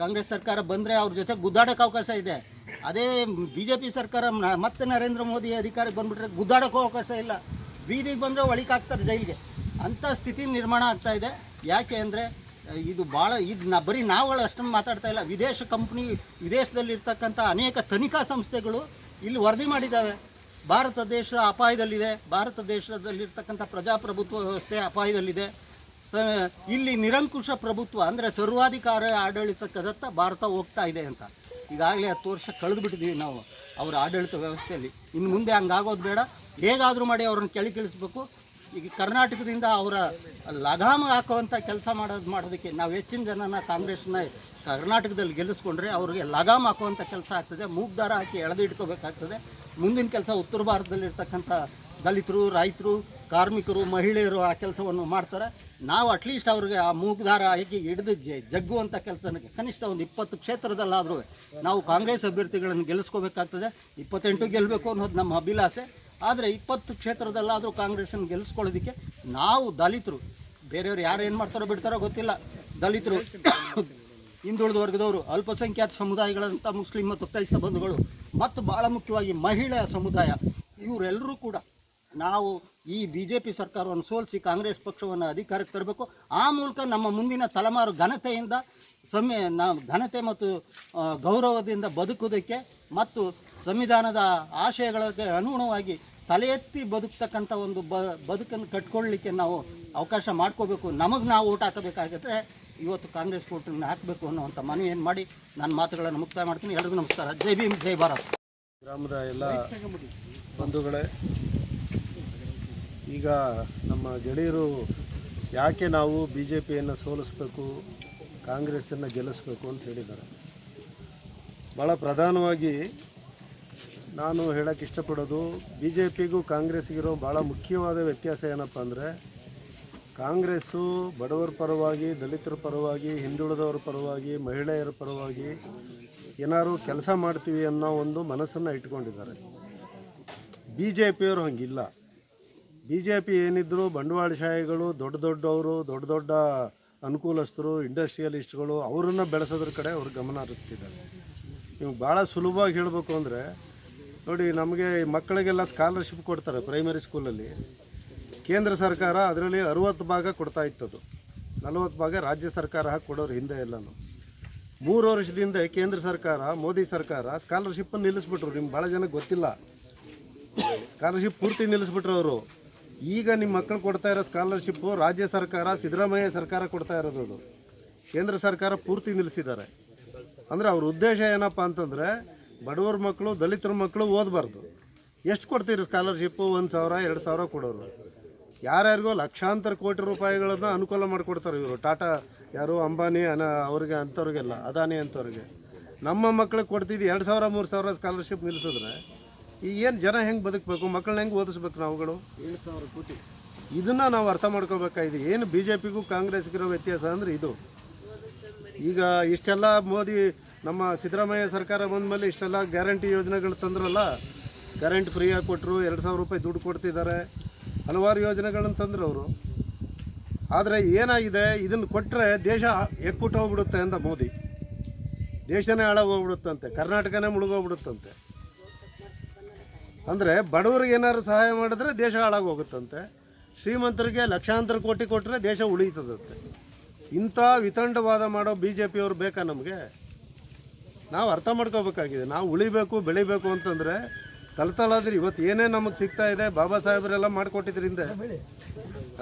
ಕಾಂಗ್ರೆಸ್ ಸರ್ಕಾರ ಬಂದರೆ ಅವ್ರ ಜೊತೆ ಗುದ್ದಾಡೋಕೆ ಅವಕಾಶ ಇದೆ. ಅದೇ ಬಿ ಜೆ ಪಿ ಸರ್ಕಾರ ಮತ್ತೆ ನರೇಂದ್ರ ಮೋದಿ ಅಧಿಕಾರಕ್ಕೆ ಬಂದುಬಿಟ್ರೆ ಗುದ್ದಾಡೋಕ್ಕೂ ಅವಕಾಶ ಇಲ್ಲ. ಬೀದಿಗೆ ಬಂದರೆ ಒಳಿಕಾಗ್ತಾರೆ ಜೈಲಿಗೆ. ಅಂಥ ಸ್ಥಿತಿ ನಿರ್ಮಾಣ ಆಗ್ತಾ ಇದೆ. ಯಾಕೆ ಅಂದರೆ ಇದು ಭಾಳ ಇದು ನಾ, ಬರೀ ನಾವುಗಳು ಅಷ್ಟೊಂದು ಮಾತಾಡ್ತಾ ಇಲ್ಲ. ವಿದೇಶ ಕಂಪ್ನಿ, ವಿದೇಶದಲ್ಲಿರ್ತಕ್ಕಂಥ ಅನೇಕ ತನಿಖಾ ಸಂಸ್ಥೆಗಳು ಇಲ್ಲಿ ವರದಿ ಮಾಡಿದ್ದಾವೆ. ಭಾರತ ದೇಶ ಅಪಾಯದಲ್ಲಿದೆ. ಭಾರತ ದೇಶದಲ್ಲಿರ್ತಕ್ಕಂಥ ಪ್ರಜಾಪ್ರಭುತ್ವ ವ್ಯವಸ್ಥೆ ಅಪಾಯದಲ್ಲಿದೆ. ಇಲ್ಲಿ ನಿರಂಕುಶ ಪ್ರಭುತ್ವ, ಅಂದರೆ ಸರ್ವಾಧಿಕಾರ ಆಡಳಿತಕ್ಕದತ್ತ ಭಾರತ ಹೋಗ್ತಾ ಇದೆ ಅಂತ. ಈಗಾಗಲೇ ಹತ್ತು ವರ್ಷ ಕಳೆದು ಬಿಟ್ಟಿದ್ದೀವಿ ನಾವು ಅವರ ಆಡಳಿತ ವ್ಯವಸ್ಥೆಯಲ್ಲಿ. ಇನ್ನು ಮುಂದೆ ಹಂಗಾಗೋದು ಬೇಡ. ಹೇಗಾದರೂ ಮಾಡಿ ಅವ್ರನ್ನ ಕೆಳಗಿಳಿಸ್ಬೇಕು. ಈಗ ಕರ್ನಾಟಕದಿಂದ ಅವರ ಲಗಾಮ ಹಾಕುವಂಥ ಕೆಲಸ ಮಾಡೋದು ಮಾಡೋದಕ್ಕೆ ನಾವು ಹೆಚ್ಚಿನ ಜನನ ಕಾಂಗ್ರೆಸ್ನ ಕರ್ನಾಟಕದಲ್ಲಿ ಗೆಲ್ಲಿಸ್ಕೊಂಡ್ರೆ ಅವ್ರಿಗೆ ಲಗಾಮ್ ಹಾಕುವಂಥ ಕೆಲಸ ಆಗ್ತದೆ. ಮೂಗ್ದಾರ ಹಾಕಿ ಎಳೆದು ಇಟ್ಕೋಬೇಕಾಗ್ತದೆ. ಮುಂದಿನ ಕೆಲಸ ಉತ್ತರ ಭಾರತದಲ್ಲಿರ್ತಕ್ಕಂಥ ದಲಿತರು, ರೈತರು, ಕಾರ್ಮಿಕರು, ಮಹಿಳೆಯರು ಆ ಕೆಲಸವನ್ನು ಮಾಡ್ತಾರೆ. ನಾವು ಅಟ್ಲೀಸ್ಟ್ ಅವ್ರಿಗೆ ಆ ಮೂಗ್ದಾರ ಹಾಕಿ ಹಿಡಿದು ಜಗ್ಗುವಂಥ ಕೆಲಸಕ್ಕೆ ಕನಿಷ್ಠ ಒಂದು ಇಪ್ಪತ್ತು ಕ್ಷೇತ್ರದಲ್ಲಾದರೂ ನಾವು ಕಾಂಗ್ರೆಸ್ ಅಭ್ಯರ್ಥಿಗಳನ್ನು ಗೆಲ್ಲಿಸ್ಕೋಬೇಕಾಗ್ತದೆ. ಇಪ್ಪತ್ತೆಂಟು ಗೆಲ್ಲಬೇಕು ಅನ್ನೋದು ನಮ್ಮ ಅಭಿಲಾಷೆ. ಆದರೆ ಇಪ್ಪತ್ತು ಕ್ಷೇತ್ರದಲ್ಲಾದರೂ ಕಾಂಗ್ರೆಸ್ಸನ್ನು ಗೆಲ್ಲಿಸ್ಕೊಳ್ಳೋದಕ್ಕೆ ನಾವು ದಲಿತರು. ಬೇರೆಯವ್ರು ಯಾರು ಏನು ಮಾಡ್ತಾರೋ ಬಿಡ್ತಾರೋ ಗೊತ್ತಿಲ್ಲ. ದಲಿತರು ಹಿಂದುಳಿದ ವರ್ಗದವರು ಅಲ್ಪಸಂಖ್ಯಾತ ಸಮುದಾಯಗಳಂಥ ಮುಸ್ಲಿಂ ಮತ್ತು ಕ್ರೈಸ್ತ ಬಂಧುಗಳು, ಮತ್ತು ಭಾಳ ಮುಖ್ಯವಾಗಿ ಮಹಿಳೆಯ ಸಮುದಾಯ ಇವರೆಲ್ಲರೂ ಕೂಡ ನಾವು ಈ ಬಿ ಜೆ ಪಿ ಸರ್ಕಾರವನ್ನು ಸೋಲಿಸಿ ಕಾಂಗ್ರೆಸ್ ಪಕ್ಷವನ್ನು ಅಧಿಕಾರಕ್ಕೆ ತರಬೇಕು. ಆ ಮೂಲಕ ನಮ್ಮ ಮುಂದಿನ ತಲೆಮಾರು ಘನತೆಯಿಂದ ಸಮಯ ನಾವು ಘನತೆ ಮತ್ತು ಗೌರವದಿಂದ ಬದುಕುವುದಕ್ಕೆ ಮತ್ತು ಸಂವಿಧಾನದ ಆಶಯಗಳಿಗೆ ಅನುಗುಣವಾಗಿ ತಲೆ ಎತ್ತಿ ಬದುಕ್ತಕ್ಕಂಥ ಒಂದು ಬ, ಬದುಕನ್ನು ಕಟ್ಕೊಳ್ಳಿಕ್ಕೆ ನಾವು ಅವಕಾಶ ಮಾಡ್ಕೋಬೇಕು. ನಮಗೆ ನಾವು ಓಟ್ ಹಾಕಬೇಕಾಗಿದ್ರೆ ಇವತ್ತು ಕಾಂಗ್ರೆಸ್ ಓಟನ್ನು ಹಾಕಬೇಕು ಅನ್ನುವಂಥ ಮನವಿಯನ್ನು ಮಾಡಿ ನನ್ನ ಮಾತುಗಳನ್ನು ಮುಕ್ತಾಯ ಮಾಡ್ತೀನಿ. ಎಲ್ರಿಗೂ ನಮಸ್ಕಾರ. ಜೈ ಭೀಮ್, ಜೈ ಭಾರತ್. ಗ್ರಾಮದ ಎಲ್ಲ ಬಂಧುಗಳೇ, ಈಗ ನಮ್ಮ ಗೆಳೆಯರು ಯಾಕೆ ನಾವು ಬಿ ಜೆ ಪಿಯನ್ನು ಸೋಲಿಸ್ಬೇಕು, ಕಾಂಗ್ರೆಸ್ಸನ್ನು ಗೆಲ್ಲಿಸ್ಬೇಕು ಅಂತ ಹೇಳಿದ್ದಾರೆ. ಭಾಳ ಪ್ರಧಾನವಾಗಿ ನಾನು ಹೇಳೋಕ್ಕೆ ಇಷ್ಟಪಡೋದು ಬಿ ಜೆ ಪಿಗೂ ಕಾಂಗ್ರೆಸ್ಗಿರೋ ಭಾಳ ಮುಖ್ಯವಾದ ವ್ಯತ್ಯಾಸ ಏನಪ್ಪ ಅಂದರೆ, ಕಾಂಗ್ರೆಸ್ಸು ಬಡವರ ಪರವಾಗಿ, ದಲಿತರ ಪರವಾಗಿ, ಹಿಂದುಳಿದವರ ಪರವಾಗಿ, ಮಹಿಳೆಯರ ಪರವಾಗಿ ಏನಾದ್ರು ಕೆಲಸ ಮಾಡ್ತೀವಿ ಅನ್ನೋ ಒಂದು ಮನಸ್ಸನ್ನು ಇಟ್ಕೊಂಡಿದ್ದಾರೆ. ಬಿ ಜೆ ಪಿಯವರು ಹಂಗಿಲ್ಲ. ಬಿ ಜೆ ಪಿ ಏನಿದ್ರು ಬಂಡವಾಳಶಾಹಿಗಳು ದೊಡ್ಡ ದೊಡ್ಡವರು, ದೊಡ್ಡ ದೊಡ್ಡ ಅನುಕೂಲಸ್ಥರು, ಇಂಡಸ್ಟ್ರಿಯಲಿಸ್ಟ್ಗಳು, ಅವರನ್ನು ಬೆಳೆಸೋದ್ರ ಕಡೆ ಅವ್ರು ಗಮನ ಹರಿಸ್ತಿದ್ದಾರೆ. ನೀವು ಭಾಳ ಸುಲಭವಾಗಿ ಹೇಳಬೇಕು ಅಂದರೆ ನೋಡಿ, ನಮಗೆ ಮಕ್ಕಳಿಗೆಲ್ಲ ಸ್ಕಾಲರ್ಶಿಪ್ ಕೊಡ್ತಾರೆ ಪ್ರೈಮರಿ ಸ್ಕೂಲಲ್ಲಿ ಕೇಂದ್ರ ಸರ್ಕಾರ ಅದರಲ್ಲಿ ಅರುವತ್ತು ಭಾಗ ಕೊಡ್ತಾ ಇತ್ತದು ನಲವತ್ತು ಭಾಗ ರಾಜ್ಯ ಸರ್ಕಾರ ಹಾಕಿ ಕೊಡೋರು ಹಿಂದೆ ಎಲ್ಲನೂ. ಮೂರು ವರ್ಷದಿಂದ ಕೇಂದ್ರ ಸರ್ಕಾರ, ಮೋದಿ ಸರ್ಕಾರ ಸ್ಕಾಲರ್ಶಿಪ್ಪನ್ನು ನಿಲ್ಲಿಸ್ಬಿಟ್ರು. ನಿಮ್ಗೆ ಭಾಳ ಜನಕ್ಕೆ ಗೊತ್ತಿಲ್ಲ. ಸ್ಕಾಲರ್ಶಿಪ್ ಪೂರ್ತಿ ನಿಲ್ಲಿಸ್ಬಿಟ್ರು ಅವರು. ಈಗ ನಿಮ್ಮ ಮಕ್ಕಳು ಕೊಡ್ತಾ ಇರೋ ಸ್ಕಾಲರ್ಶಿಪ್ಪು ರಾಜ್ಯ ಸರ್ಕಾರ, ಸಿದ್ದರಾಮಯ್ಯ ಸರ್ಕಾರ ಕೊಡ್ತಾ ಇರೋದು ಕೇಂದ್ರ ಸರ್ಕಾರ ಪೂರ್ತಿ ನಿಲ್ಲಿಸಿದ್ದಾರೆ. ಅಂದರೆ ಅವ್ರ ಉದ್ದೇಶ ಏನಪ್ಪ ಅಂತಂದರೆ ಬಡವ್ರ ಮಕ್ಕಳು ದಲಿತರ ಮಕ್ಕಳು ಓದಬಾರ್ದು. ಎಷ್ಟು ಕೊಡ್ತೀರಿ ಸ್ಕಾಲರ್ಶಿಪ್ಪು ಒಂದು ಸಾವಿರ ಎರಡು ಸಾವಿರ ಕೊಡೋರು. ಯಾರ್ಯಾರಿಗೋ ಲಕ್ಷಾಂತರ ಕೋಟಿ ರೂಪಾಯಿಗಳನ್ನು ಅನುಕೂಲ ಮಾಡಿಕೊಡ್ತಾರೆ ಇವರು. ಟಾಟಾ ಯಾರು ಅಂಬಾನಿ ಅನ ಅವ್ರಿಗೆ ಅಂಥವ್ರಿಗೆಲ್ಲ ಅದಾನಿ ಅಂಥವ್ರಿಗೆ. ನಮ್ಮ ಮಕ್ಳಿಗೆ ಕೊಡ್ತಿದ್ದು ಎರಡು ಸಾವಿರ ಮೂರು ಸಾವಿರ ಸ್ಕಾಲರ್ಶಿಪ್ ನಿಲ್ಲಿಸಿದ್ರೆ ಈಗ ಏನು ಜನ ಹೆಂಗೆ ಬದುಕಬೇಕು? ಮಕ್ಕಳನ್ನ ಹೆಂಗೆ ಓದಿಸ್ಬೇಕು ನಾವುಗಳು? ಏಳು ಸಾವಿರ ಕೋಟಿ. ಇದನ್ನು ನಾವು ಅರ್ಥ ಮಾಡ್ಕೋಬೇಕಾಗಿದೆ. ಏನು ಬಿ ಜೆ ಪಿಗೂ ಕಾಂಗ್ರೆಸ್ಗಿರೋ ವ್ಯತ್ಯಾಸ ಅಂದರೆ ಇದು. ಈಗ ಇಷ್ಟೆಲ್ಲ ಮೋದಿ ನಮ್ಮ ಸಿದ್ದರಾಮಯ್ಯ ಸರ್ಕಾರ ಬಂದ ಮೇಲೆ ಇಷ್ಟೆಲ್ಲ ಗ್ಯಾರಂಟಿ ಯೋಜನೆಗಳು ತಂದ್ರಲ್ಲ, ಕರೆಂಟ್ ಫ್ರೀಯಾಗಿ ಕೊಟ್ಟರು ಎರಡು ಸಾವಿರ ರೂಪಾಯಿ ದುಡ್ಡು ಕೊಡ್ತಿದ್ದಾರೆ, ಹಲವಾರು ಯೋಜನೆಗಳನ್ನು ತಂದರು ಅವರು. ಆದರೆ ಏನಾಗಿದೆ? ಇದನ್ನು ಕೊಟ್ಟರೆ ದೇಶ ಎಕ್ಕುಟ್ಟು ಹೋಗ್ಬಿಡುತ್ತೆ ಅಂತ ಮೋದಿ. ದೇಶನೇ ಹಾಳಾಗೋಗ್ಬಿಡುತ್ತಂತೆ ಕರ್ನಾಟಕನೇ ಮುಳುಗೋಗ್ಬಿಡುತ್ತಂತೆ. ಅಂದರೆ ಬಡವರಿಗೆ ಏನಾದ್ರು ಸಹಾಯ ಮಾಡಿದ್ರೆ ದೇಶ ಹಾಳಾಗೋಗುತ್ತಂತೆ ಶ್ರೀಮಂತರಿಗೆ ಲಕ್ಷಾಂತರ ಕೋಟಿ ಕೊಟ್ಟರೆ ದೇಶ ಉಳಿತದಂತೆ. ಇಂಥ ವಿತಂಡವಾದ ಮಾಡೋ ಬಿ ಜೆ ಪಿಯವರು ಬೇಕಾ ನಮಗೆ? ನಾವು ಅರ್ಥ ಮಾಡ್ಕೋಬೇಕಾಗಿದೆ. ನಾವು ಉಳಿಬೇಕು, ಬೆಳಿಬೇಕು ಅಂತಂದರೆ ತಲತಲಾದ್ರೆ ಇವತ್ತು ಏನೇ ನಮಗೆ ಸಿಗ್ತಾ ಇದೆ, ಬಾಬಾ ಸಾಹೇಬರೆಲ್ಲ ಮಾಡಿಕೊಟ್ಟಿದ್ರಿಂದ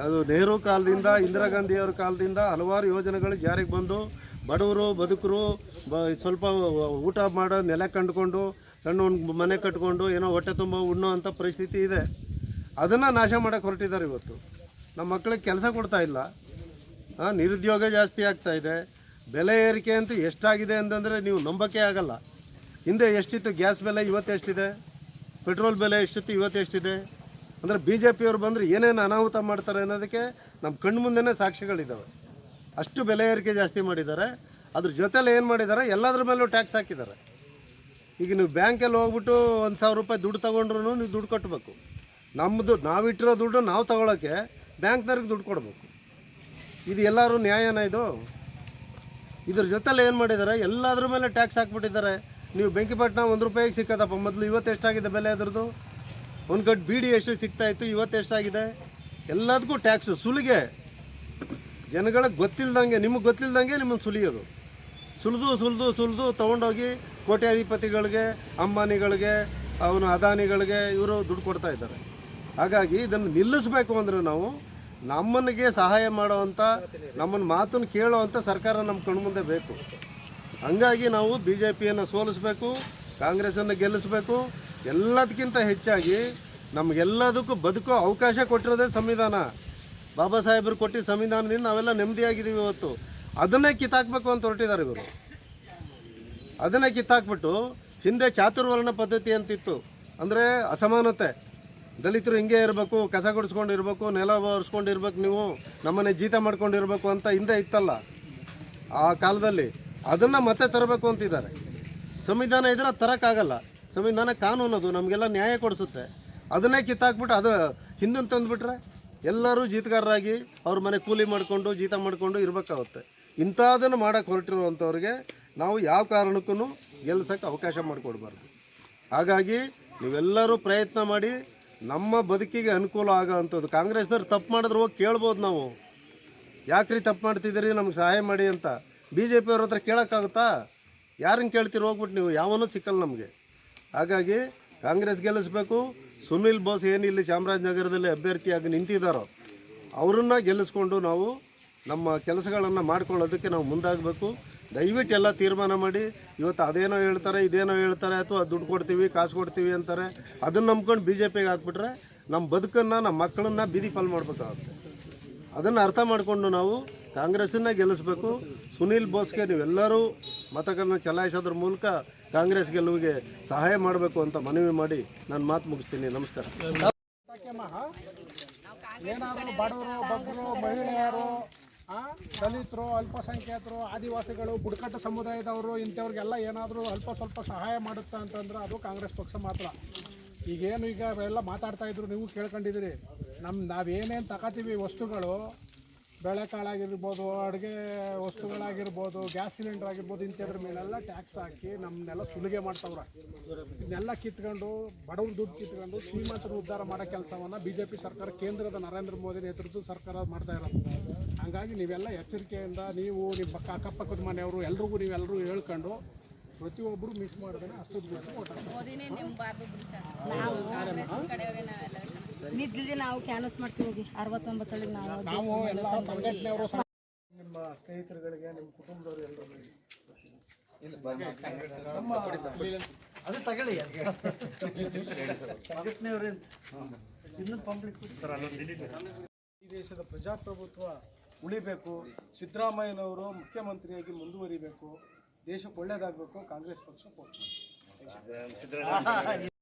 ಅದು ನೆಹರು ಕಾಲದಿಂದ, ಇಂದಿರಾ ಗಾಂಧಿಯವ್ರ ಕಾಲದಿಂದ ಹಲವಾರು ಯೋಜನೆಗಳು ಜಾರಿಗೆ ಬಂದು ಬಡವರು, ಬದುಕರು, ಬ, ಸ್ವಲ್ಪ ಊಟ ಮಾಡೋ, ನೆಲೆ ಕಂಡುಕೊಂಡು ಸಣ್ಣ ಒಂದು ಮನೆ ಕಟ್ಕೊಂಡು, ಏನೋ ಹೊಟ್ಟೆ ತುಂಬ ಉಣ್ಣೋ ಅಂಥ ಪರಿಸ್ಥಿತಿ ಇದೆ. ಅದನ್ನು ನಾಶ ಮಾಡೋಕ್ಕೆ ಹೊರಟಿದ್ದಾರೆ ಇವತ್ತು. ನಮ್ಮ ಮಕ್ಕಳಿಗೆ ಕೆಲಸ ಕೊಡ್ತಾ ಇಲ್ಲ. ನಿರುದ್ಯೋಗ ಜಾಸ್ತಿ ಆಗ್ತಾ ಇದೆ. ಬೆಲೆ ಏರಿಕೆ ಅಂತೂ ಎಷ್ಟಾಗಿದೆ ಅಂತಂದರೆ ನೀವು ನಂಬಕ್ಕೆ ಆಗಲ್ಲ. ಹಿಂದೆ ಎಷ್ಟಿತ್ತು, ಗ್ಯಾಸ್ ಬೆಲೆ ಇವತ್ತು ಎಷ್ಟಿದೆ? ಪೆಟ್ರೋಲ್ ಬೆಲೆ ಎಷ್ಟಿತ್ತು, ಇವತ್ತು ಎಷ್ಟಿದೆ? ಅಂದರೆ ಬಿ ಜೆ ಪಿಯವರು ಬಂದರೆ ಏನೇನು ಅನಾಹುತ ಮಾಡ್ತಾರೆ ಅನ್ನೋದಕ್ಕೆ ನಮ್ಮ ಕಣ್ಣು ಮುಂದೆನೇ ಸಾಕ್ಷಿಗಳಿದ್ದಾವೆ ಅಷ್ಟು ಬೆಲೆ ಏರಿಕೆ ಜಾಸ್ತಿ ಮಾಡಿದ್ದಾರೆ. ಅದ್ರ ಜೊತೆಲಿ ಏನು ಮಾಡಿದ್ದಾರೆ? ಎಲ್ಲದ್ರ ಮೇಲೂ ಟ್ಯಾಕ್ಸ್ ಹಾಕಿದ್ದಾರೆ. ಈಗ ನೀವು ಬ್ಯಾಂಕಲ್ಲಿ ಹೋಗ್ಬಿಟ್ಟು ಒಂದು ಸಾವಿರ ರೂಪಾಯಿ ದುಡ್ಡು ತೊಗೊಂಡ್ರು ನೀವು ದುಡ್ಡು ಕಟ್ಟಬೇಕು ನಮ್ಮದು ನಾವಿಟ್ಟಿರೋ ದುಡ್ಡು ನಾವು ತೊಗೊಳಕ್ಕೆ ಬ್ಯಾಂಕ್ನವ್ರಿಗೆ ದುಡ್ಡು ಕೊಡಬೇಕು. ಇದು ಎಲ್ಲರೂ ನ್ಯಾಯನ ಇದು? ಇದ್ರ ಜೊತೆಲಿ ಏನು ಮಾಡಿದ್ದಾರೆ ಎಲ್ಲದ್ರ ಮೇಲೆ ಟ್ಯಾಕ್ಸ್ ಹಾಕ್ಬಿಟ್ಟಿದ್ದಾರೆ. ನೀವು ಬೆಂಕಿಪಟ್ಟಣ ಒಂದು ರೂಪಾಯಿಗೆ ಸಿಕ್ಕದಪ್ಪ. ಮೊದಲು ಇವತ್ತು ಎಷ್ಟಾಗಿದೆ ಬೆಲೆ ಅದ್ರದ್ದು? ಒಂದು ಕಟ್ ಬಿಡಿ ಎಷ್ಟು ಸಿಗ್ತಾ ಇತ್ತು, ಇವತ್ತು ಎಷ್ಟಾಗಿದೆ? ಎಲ್ಲದಕ್ಕೂ ಟ್ಯಾಕ್ಸು ಸುಲಿಗೆ. ಜನಗಳಿಗೆ ಗೊತ್ತಿಲ್ದಂಗೆ, ನಿಮಗೆ ಗೊತ್ತಿಲ್ದಂಗೆ ನಿಮ್ಮನ್ನು ಸುಲಿಯೋದು. ಸುಲಿದು ಸುಲಿದು ಸುಲಿದು ತೊಗೊಂಡೋಗಿ ಕೋಟ್ಯಾಧಿಪತಿಗಳಿಗೆ, ಅಂಬಾನಿಗಳಿಗೆ, ಅವನು ಅದಾನಿಗಳಿಗೆ ಇವರು ದುಡ್ಡು ಕೊಡ್ತಾ ಇದ್ದಾರೆ. ಹಾಗಾಗಿ ಇದನ್ನು ನಿಲ್ಲಿಸಬೇಕು ಅಂದರೆ ನಾವು ನಮ್ಮನಿಗೆ ಸಹಾಯ ಮಾಡೋವಂಥ ನಮ್ಮನ್ನು ಮಾತನ್ನು ಕೇಳೋವಂಥ ಸರ್ಕಾರ ನಮ್ಮ ಕಣ್ಮುಂದೆ ಬೇಕು. ಹಂಗಾಗಿ ನಾವು ಬಿ ಜೆ ಪಿಯನ್ನು ಸೋಲಿಸಬೇಕು ಕಾಂಗ್ರೆಸನ್ನು ಗೆಲ್ಲಿಸಬೇಕು ಎಲ್ಲದಕ್ಕಿಂತ ಹೆಚ್ಚಾಗಿ ನಮಗೆಲ್ಲದಕ್ಕೂ ಬದುಕೋ ಅವಕಾಶ ಕೊಟ್ಟಿರೋದೇ ಸಂವಿಧಾನ. ಬಾಬಾ ಸಾಹೇಬರು ಕೊಟ್ಟಿದ್ದ ಸಂವಿಧಾನದಿಂದ ನಾವೆಲ್ಲ ನೆಮ್ಮದಿಯಾಗಿದ್ದೀವಿ ಇವತ್ತು. ಅದನ್ನೇ ಕಿತ್ತಾಕ್ಬೇಕು ಅಂತ ಹೊರಟಿದ್ದಾರೆ ಇವರು. ಅದನ್ನೇ ಕಿತ್ತಾಕ್ಬಿಟ್ಟು ಹಿಂದೆ ಚಾತುರ್ವರ್ಣ ಪದ್ಧತಿ ಅಂತಿತ್ತು. ಅಂದರೆ ಅಸಮಾನತೆ. ದಲಿತರು ಹಿಂಗೆ ಇರಬೇಕು, ಕಸ ಗುಡಿಸ್ಕೊಂಡು ಇರಬೇಕು ನೆಲ ಒರೆಸ್ಕೊಂಡು ಇರ್ಬೇಕು ನೀವು, ನಮ್ಮನೆ ಜೀತ ಮಾಡ್ಕೊಂಡಿರ್ಬೇಕು ಅಂತ ಹಿಂದೆ ಇತ್ತಲ್ಲ ಆ ಕಾಲದಲ್ಲಿ. ಅದನ್ನು ಮತ್ತೆ ತರಬೇಕು ಅಂತಿದ್ದಾರೆ. ಸಂವಿಧಾನ ಇದ್ರೆ ತರೋಕ್ಕಾಗಲ್ಲ. ಸಂವಿಧಾನ ಕಾನೂನು ಅದು, ನಮಗೆಲ್ಲ ನ್ಯಾಯ ಕೊಡಿಸುತ್ತೆ. ಅದನ್ನೇ ಕಿತ್ತಾಕ್ಬಿಟ್ಟು ಅದು ಹಿಂದನ್ನು ತಂದುಬಿಟ್ರೆ ಎಲ್ಲರೂ ಜೀತಗಾರರಾಗಿ ಅವ್ರ ಮನೆ ಕೂಲಿ ಮಾಡಿಕೊಂಡು, ಜೀತ ಮಾಡಿಕೊಂಡು ಇರಬೇಕಾಗುತ್ತೆ. ಇಂಥದನ್ನು ಮಾಡೋಕ್ಕೆ ಹೊರಟಿರುವಂಥವ್ರಿಗೆ ನಾವು ಯಾವ ಕಾರಣಕ್ಕೂ ಗೆಲ್ಸೋಕ್ಕೆ ಅವಕಾಶ ಮಾಡಿಕೊಡ್ಬಾರ್ದು. ಹಾಗಾಗಿ ನೀವೆಲ್ಲರೂ ಪ್ರಯತ್ನ ಮಾಡಿ ನಮ್ಮ ಬದುಕಿಗೆ ಅನುಕೂಲ ಆಗೋ ಅಂಥದ್ದು ಕಾಂಗ್ರೆಸ್ನವ್ರು ತಪ್ಪು ಮಾಡಿದ್ರೆ ಹೋಗಿ ಕೇಳ್ಬೋದು ನಾವು. ಯಾಕ್ರಿ ತಪ್ಪು ಮಾಡ್ತಿದ್ದೀರಿ? ನಮ್ಗೆ ಸಹಾಯ ಮಾಡಿ ಅಂತ. ಬಿ ಜೆ ಪಿಯವ್ರ ಹತ್ರ ಕೇಳೋಕ್ಕಾಗುತ್ತಾ? ಯಾರನ್ನು ಕೇಳ್ತೀರಿ? ಹೋಗ್ಬಿಟ್ಟು ನೀವು. ಯಾವನೂ ಸಿಕ್ಕಲ್ಲ ನಮಗೆ. ಹಾಗಾಗಿ ಕಾಂಗ್ರೆಸ್ ಗೆಲ್ಲಿಸ್ಬೇಕು. ಸುನಿಲ್ ಬೋಸ್ ಏನಿಲ್ಲಿ ಚಾಮರಾಜನಗರದಲ್ಲಿ ಅಭ್ಯರ್ಥಿಯಾಗಿ ನಿಂತಿದ್ದಾರೋ ಅವರನ್ನು ಗೆಲ್ಲಿಸ್ಕೊಂಡು ನಾವು ನಮ್ಮ ಕೆಲಸಗಳನ್ನು ಮಾಡ್ಕೊಳ್ಳೋದಕ್ಕೆ ನಾವು ಮುಂದಾಗಬೇಕು. ದಯವಿಟ್ಟು ಎಲ್ಲ ತೀರ್ಮಾನ ಮಾಡಿ. ಇವತ್ತು ಅದೇನೋ ಹೇಳ್ತಾರೆ, ಇದೇನೋ ಹೇಳ್ತಾರೆ ಅಥವಾ ದುಡ್ಡು ಕೊಡ್ತೀವಿ, ಕಾಸು ಕೊಡ್ತೀವಿ ಅಂತಾರೆ, ಅದನ್ನು ನಂಬ್ಕೊಂಡು ಬಿ ಜೆ ಪಿಗೆ ಹಾಕ್ಬಿಟ್ರೆ ನಮ್ಮ ಬದುಕನ್ನು ನಮ್ಮ ಮಕ್ಕಳನ್ನ ಬೀದಿ ಪಾಲು ಮಾಡ್ಬೇಕಾಗುತ್ತೆ. ಅದನ್ನು ಅರ್ಥ ಮಾಡಿಕೊಂಡು ನಾವು ಕಾಂಗ್ರೆಸ್ಸನ್ನ ಗೆಲ್ಲಿಸ್ಬೇಕು. ಸುನೀಲ್ ಬೋಸ್ಗೆ ನೀವೆಲ್ಲರೂ ಮತಗಳನ್ನು ಚಲಾಯಿಸೋದ್ರ ಮೂಲಕ ಕಾಂಗ್ರೆಸ್ ಗೆಲುವಿಗೆ ಸಹಾಯ ಮಾಡಬೇಕು ಅಂತ ಮನವಿ ಮಾಡಿ ನಾನು ಮಾತು ಮುಗಿಸ್ತೀನಿ. ನಮಸ್ಕಾರ. ಏನಾದರೂ ಬಡವರು, ಬಗ್ಗರು, ಮಹಿಳೆಯರು ದಲಿತರು, ಅಲ್ಪಸಂಖ್ಯಾತರು, ಆದಿವಾಸಿಗಳು, ಬುಡಕಟ್ಟು ಸಮುದಾಯದವರು, ಇಂಥವ್ರಿಗೆಲ್ಲ ಏನಾದರೂ ಅಲ್ಪ ಸ್ವಲ್ಪ ಸಹಾಯ ಮಾಡುತ್ತಾ ಅಂತಂದ್ರೆ ಅದು ಕಾಂಗ್ರೆಸ್ ಪಕ್ಷ ಮಾತ್ರ. ಈಗೇನು ಈಗ ಎಲ್ಲ ಮಾತಾಡ್ತಾ ಇದ್ರು ನೀವು ಕೇಳ್ಕೊಂಡಿದ್ದೀರಿ. ನಮ್ಮ ನಾವೇನೇನು ತಗೋತೀವಿ ವಸ್ತುಗಳು ಬೇಳೆಕಾಳಾಗಿರ್ಬೋದು ಅಡುಗೆ ವಸ್ತುಗಳಾಗಿರ್ಬೋದು, ಗ್ಯಾಸ್ ಸಿಲಿಂಡರ್ ಆಗಿರ್ಬೋದು, ಇಂಥದ್ರ ಮೇಲೆಲ್ಲ ಟ್ಯಾಕ್ಸ್ ಹಾಕಿ ನಮ್ಮನ್ನೆಲ್ಲ ಸುಲಿಗೆ ಮಾಡ್ತವ್ರೆ. ಇದನ್ನೆಲ್ಲ ಕಿತ್ಕೊಂಡು, ಬಡವ್ರ ದುಡ್ಡು ಕಿತ್ಕೊಂಡು ಶ್ರೀಮಂತರು ಉದ್ಧಾರ ಮಾಡೋ ಕೆಲಸವನ್ನು ಬಿ ಸರ್ಕಾರ, ಕೇಂದ್ರದ ನರೇಂದ್ರ ಮೋದಿ ನೇತೃತ್ವದ ಸರ್ಕಾರ ಮಾಡ್ತಾ ಇರೋದು. ಹಾಗಾಗಿ ನೀವೆಲ್ಲ ಎಚ್ಚರಿಕೆಯಿಂದ ನೀವು ನಿಮ್ಮ ಪಕ್ಕ ಅಕ್ಕಪಕ್ಕದ ಮನೆಯವರು ಎಲ್ರಿಗೂ ನೀವೆಲ್ಲರೂ ಹೇಳ್ಕೊಂಡು ಪ್ರತಿಯೊಬ್ಬರು ಮಿಸ್ ಮಾಡಿದ್ರೆ ಅಷ್ಟು ನಾವು ಕ್ಯಾನ್ವಸ್ ಮಾಡ್ತೀವಿ ನಾವು ನಾವು ಎಲ್ಲ ಸಂಘಟನೆಯವರು ನಿಮ್ಮ ಸ್ನೇಹಿತರುಗಳಿಗೆ ನಿಮ್ಮ ಕುಟುಂಬದವರು ಎಲ್ಲರೂ ಅದು ತಗೊಳ್ಳಿ. ಸಂಘಟನೆಯವ್ರೇನು ಇನ್ನೂ ಪಬ್ಲಿಕ್ ಈ ದೇಶದ ಪ್ರಜಾಪ್ರಭುತ್ವ ಉಳಿಬೇಕು. ಸಿದ್ದರಾಮಯ್ಯನವರು ಮುಖ್ಯಮಂತ್ರಿಯಾಗಿ ಮುಂದುವರಿಬೇಕು. ದೇಶಕ್ಕೆ ಒಳ್ಳೇದಾಗಬೇಕು. ಕಾಂಗ್ರೆಸ್ ಪಕ್ಷ ಕೊಟ್ಟು